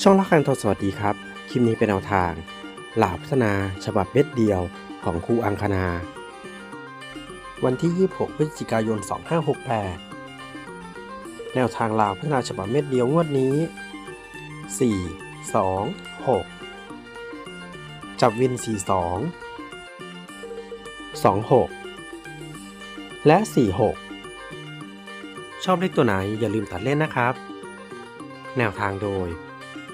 ช่องละคันทอสวัสดีครับ คลิปนี้เป็นแนวทาง หลาพัฒนาฉบับเม็ดเดียวของครูอังคณา วันที่ 26 พฤศจิกายน 2568 แนวทางลาวพัฒนาฉบับเม็ดเดียวงวดนี้ 4 2 6 จับวิน 42 26 และ 46 ชอบเลขตัวไหนอย่าลืมตัดเล่นนะครับ แนวทางโดย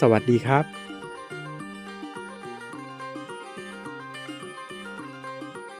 สวัสดีครับ